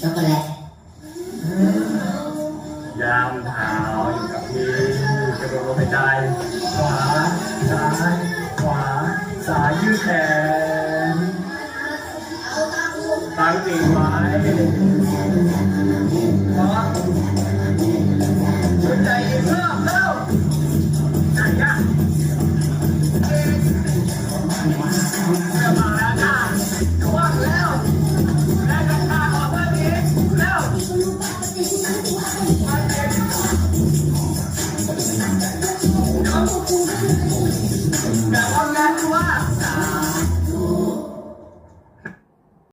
ช็อกโกแลตยาวเท้าอยู่กับที่ก ระโดดลงไปใจขวาซ้ายขวาซ้ายยืดแขนตั้งตีไว้พร้อมสนใจอีกรอบเร็วไหนอะเริ่มมาแล้วจ้าระวังแล้วแรงกระชากออกมอีกเร็ว แต่ความรักคือว่า